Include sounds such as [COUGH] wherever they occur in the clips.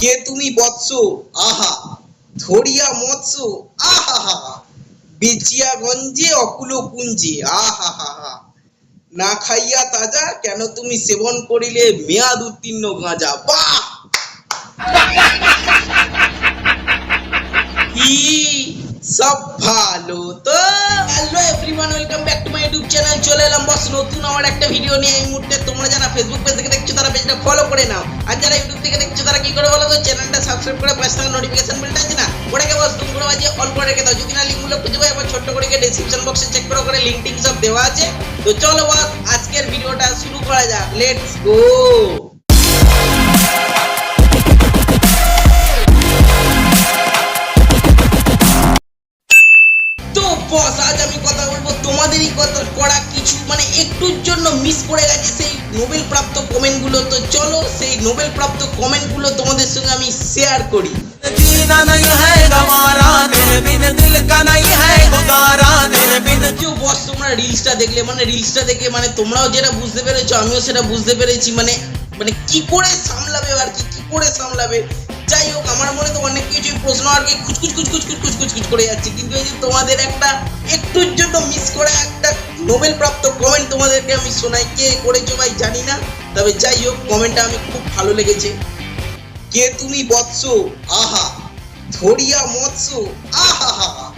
কে তুমি বৎস? আহা, ধরিয়া মৎস্য আহা হা গঞ্জে, অকুল কুঞ্জে? আহা হা হা না খাইয়া তাজা, কেন তুমি সেবন করিলে মেয়াদ উত্তীর্ণ গাঁজা? [LAUGHS] কি সব ভালো তো? Hello everyone welcome back to my YouTube channel চলে এলাম বস নতুন আমার একটা ভিডিও নিয়ে। এই মুহূর্তে তোমরা যারা ফেসবুক পেজ থেকে দেখছ, তারা পেজটা ফলো করে নাও। আর যারা থেকে দেখছ তারা কি করে বলো তো? চ্যানেলটা সাবস্ক্রাইব করে পাশে থাকা নোটিফিকেশন বেলটা আছে না? ওটাকে বস তুমি করে বাজিয়ে অল করে রেখে দাও। যদি না লিঙ্কগুলো খুঁজে পাই, একবার ছোট্ট করে ডেসক্রিপশন বক্সে চেক করে করে লিঙ্ক সব দেওয়া আছে। তো চলো বস, আজকের ভিডিওটা শুরু করা যাক। লেটস গো বস আজ আমি কথা বলব তোমাদেরই কথা করা কিছু মানে একটুর জন্য মিস করে গেছে সেই নোবেল প্রাপ্ত কমেন্টগুলো তো চলো সেই নোবেল প্রাপ্ত কমেন্টগুলো তোমাদের সঙ্গে আমি শেয়ার করি। বস তোমরা রিলসটা দেখলে মানে রিলসটা দেখে মানে তোমরাও যেটা বুঝতে পেরেছ আমিও সেটা বুঝতে পেরেছি মানে মানে কি করে সামলাবে আর কি কি করে সামলাবে? যাই হোক, আমার মনে তো অনেক কিছু প্রশ্ন আর কি কুচকুচ কুচকুচ কুচকুচ কুচকুচ করে যাচ্ছে। কিন্তু এই যে তোমাদের একটা একটুর জন্য মিস করে একটা নোবেল প্রাপ্ত কমেন্ট তোমাদেরকে আমি শোনাই। কে করেছ ভাই জানি না। তবে যাই হোক কমেন্টটা আমি খুব ভালো লেগেছে। কে তুমি বৎস? আহা, ধরিয়া মৎস্য। আহা হা হা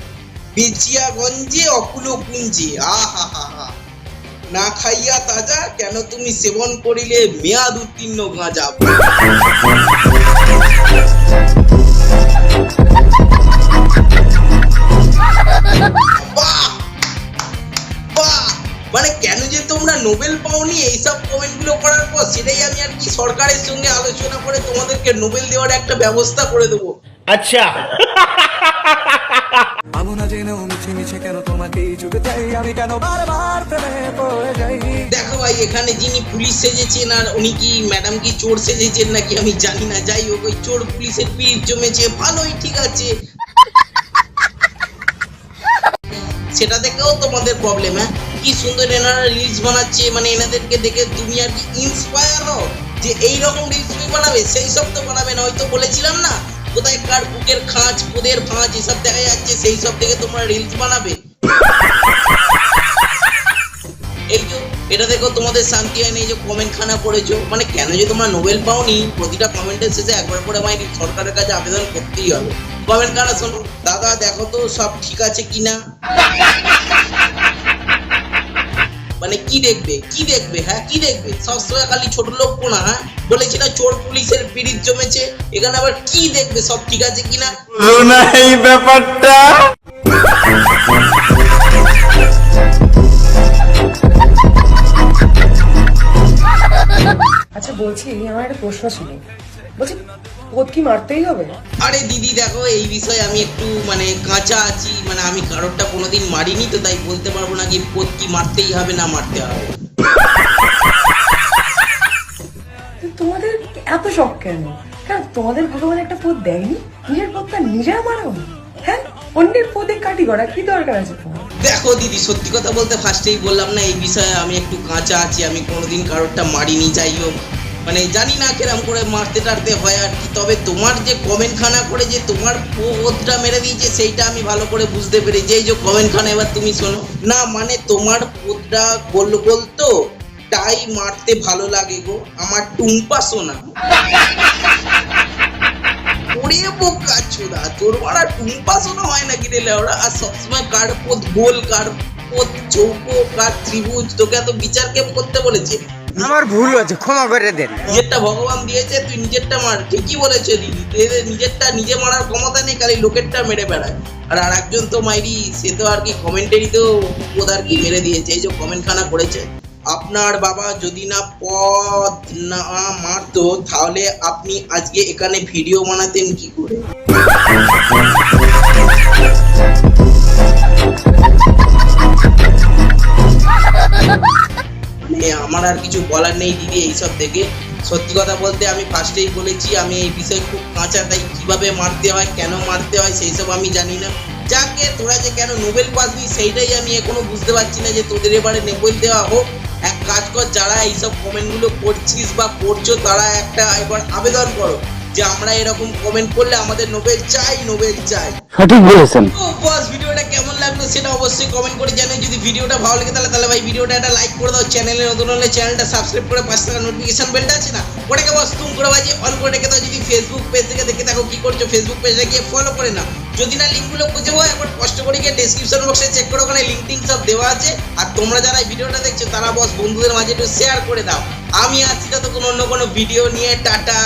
বেচিয়া গঞ্জে অকুল কুঞ্জে আহা হা হা না খাইয়া তাজা, কেন তুমি সেবন করিলে মেয়াদ উত্তীর্ণ গাঁজা মানে কেন যে তোমরা নোবেল পাওনি এইসব কমেন্টগুলো করার পর সেটাই আমি আর কি সরকারের সঙ্গে আলোচনা করে তোমাদেরকে নোবেল দেওয়ার একটা ব্যবস্থা করে দেবো। আচ্ছা। আমি না জেনেও মিছে মিছে কেন তোমাকেই যুগে চাই? আমি কেন বারবার প্রেমে পড়ে যাই? দেখো ভাই, এখানে যিনি পুলিশ সেজেছেন আর উনি কি ম্যাডাম কি চোর সেজেছেন নাকি আমি জানি না। যাই হোক, ওই চোর পুলিশের পিঠ জমেছে। ভালোই, ঠিক আছে। সেটা দেখেও তোমাদের প্রবলেম হ্যাঁ? কি সুন্দর এনারা রিলস বানাচ্ছে। মানে এনাদেরকে দেখে তুমি আর কি ইন্সপায়ার হও যে এইরকম রিলস তুমি বানাবে, সেই সব তো বানাবে না। হয়তো বলেছিলাম না কোথায় কার বুকের খাঁচ পোদের ফাঁচ এসব দেখা যাচ্ছে, সেই সব থেকে তোমরা রিলস বানাবে। এটা দেখো, তোমাদের শান্তি হয় না এই যে কমেন্ট খানা পড়েছো মানে কেন যে তোমরা নোবেল পাওনি, প্রতিটা কমেন্টের শেষে একবার করে আমায় সরকারের কাছে আবেদন করতেই হবে। কমেন্ট খানা শোনো। দাদা, দেখো তো সব ঠিক আছে কিনা? মানে কি দেখবে? কি দেখবে? হ্যাঁ কি দেখবে? সবসময় খালি ছোট লোক না হ্যাঁ? বলেছি না চোর পুলিশের পিড়িত জমেছে। এখানে আবার কি দেখবে? সব ঠিক আছে কিনা? রোনা এই ব্যাপারটা? আচ্ছা বলছি আমার একটা প্রশ্ন ছিল। বলছি পোদ কি মারতেই হবে? আরে দিদি দেখো এই বিষয়ে আমি একটু মানে কাঁচা আছি মানে আমি কারোরটা কোনোদিন মারিনি তো তাই বলতে পারব না যে পোত কি মারতেই হবে না মারতে হবে। তোমাদের এত শখ কেন? কেন তোমাদের ভগবান একটা পদ দেয়নি? নিজের পদটা নিজেরা মারাও হ্যাঁ অন্যের পদে কাটি করা কি দরকার আছে তোমার? দেখো দিদি সত্যি কথা বলতে ফার্স্টেই বললাম না এই বিষয়ে আমি একটু কাঁচা আছি আমি কোনোদিন কারোরটা মারিনি যাই হোক। মানে জানি না কেরম করে মারতে টারতে হয় আর কি, তবে তোমার যে কমেন্ট খানা করে যে তোমার পোদটা মেরে দিয়েছে, সেইটা আমি ভালো করে বুঝতে পেরেছি। এই যে কমেন্ট খানা এবার তুমি শোনো। না মানে তোমার পোদটা গোল গোল তো, তাই মারতে ভালো লাগে গো। আমার টুম্পা সোনা। ওরে বোকা চোদা, তোর মারা টুম্পা শোনা হয় নাকি রে লেওড়া আর সবসময় কার পথ গোল, কার পথ চৌকো, কার ত্রিভুজ, তোকে এত বিচার কেম করতে বলেছে? আমার ভুল হয়েছে, ক্ষমা করে দেন। নিজেরটা ভগবান দিয়েছে, তুই নিজেরটা মার। ঠিকই বলেছে দিদি নিজেরটা, নিজে মারার ক্ষমতা নেই, খালি লোকেরটা মেরে বেড়ায়। আর আর একজন তো মাইরি, সে তো আর কি কমেন্টারি তো আর কি মেরে দিয়েছে, এই যে কমেন্ট খানা করেছে। আপনার বাবা যদি না পদ না মারতো, তাহলে আপনি আজকে এখানে ভিডিও বানাতেন কি করে? কিছু বলার নেই দিদি এইসব থেকে সত্যি কথা বলতে আমি ফার্স্টেই বলেছি আমি এই বিষয়ে খুব কাঁচা তাই কীভাবে মারতে হয় কেন মারতে হয় সেই সব আমি জানি না। যাকে তোরা যে কেন নোবেল পাসবি সেইটাই আমি এখনও বুঝতে পারছি না যে তোদের এবারে নোবেল দেওয়া হোক। এক কাজ কর যারা এইসব কমেন্টগুলো করছিস বা করছ তারা একটা এবার আবেদন করো যে আমরা এরকম কমেন্ট করলে আমাদের নোবেল চাই নোবেল চাই। সঠিক বলেছেন। ভিডিওটা লাগল সেটা অবশ্যই কমেন্ট করে জানিয়ে, যদি ভিডিওটা ভালো লাগে তাহলে তাহলে ভাই ভিডিওটা একটা লাইক করে দাও চ্যানেলে নতুন হলে চ্যানেলটা সাবস্ক্রাইব করে পাশে থাকা নোটিফিকেশন বেলটা আছে না, ওটাকে বস, তুম করে বাজিয়ে অন করে রেখে দাও, যদি ফেসবুক পেজ থেকে দেখে থাকো কি করছ ফেসবুক পেজে গিয়ে ফলো করে নাও। যদি না লিঙ্কগুলো খুঁজে পাও, একবার কষ্ট করে গিয়ে ডেসক্রিপশন বক্সে চেক করো, ওখানে লিঙ্ক টিঙ্ক সব দেওয়া আছে। আর তোমরা যারা এই ভিডিওটা দেখছ, তারা বস বন্ধুদের মাঝে একটু শেয়ার করে দাও। আমি আসছি ততক্ষণ অন্য কোনো ভিডিও নিয়ে, টাটা!